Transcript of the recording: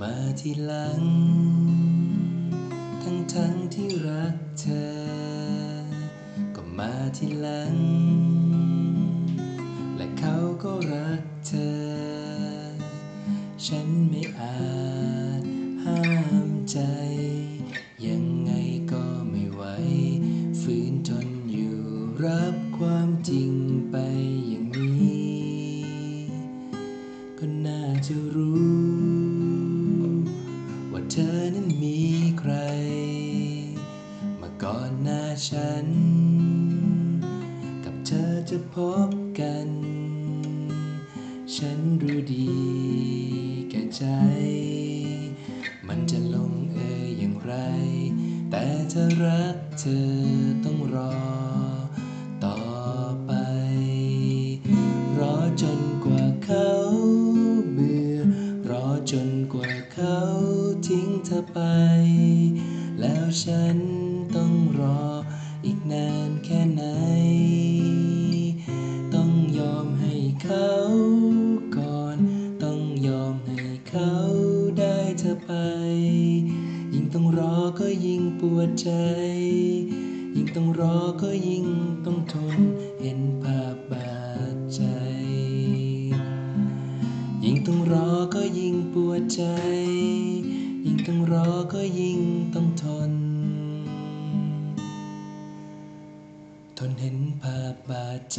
มาทีหลัง ทั้งทั้งที่รักเธอ ก็มาทีหลัง และเขาก็รักเธอ ฉันไม่อาจห้ามใจ ฉัน กับเธอจะพบกัน ฉันรู้ดีแก่ใจ มันจะลงเอยอย่างไร แต่จะรักเธอต้องรอ ต่อไป รอจนกว่าเขาเบื่อ รอจนกว่าเขาทิ้งเธอไป แล้วฉันต้อง รออีกนานแค่ไหน ต้องยอมให้เขาก่อน ต้องยอมให้เขาได้เธอไป ยิ่งต้องรอก็ยิ่งปวดใจ ยิ่งต้องรอก็ยิ่งต้องทนเห็นภาพบาดใจ ยิ่งต้องรอก็ยิ่งปวดใจ ยิ่งต้องรอก็ยิ่งต้องทน ทนเห็นภาพบาดใจ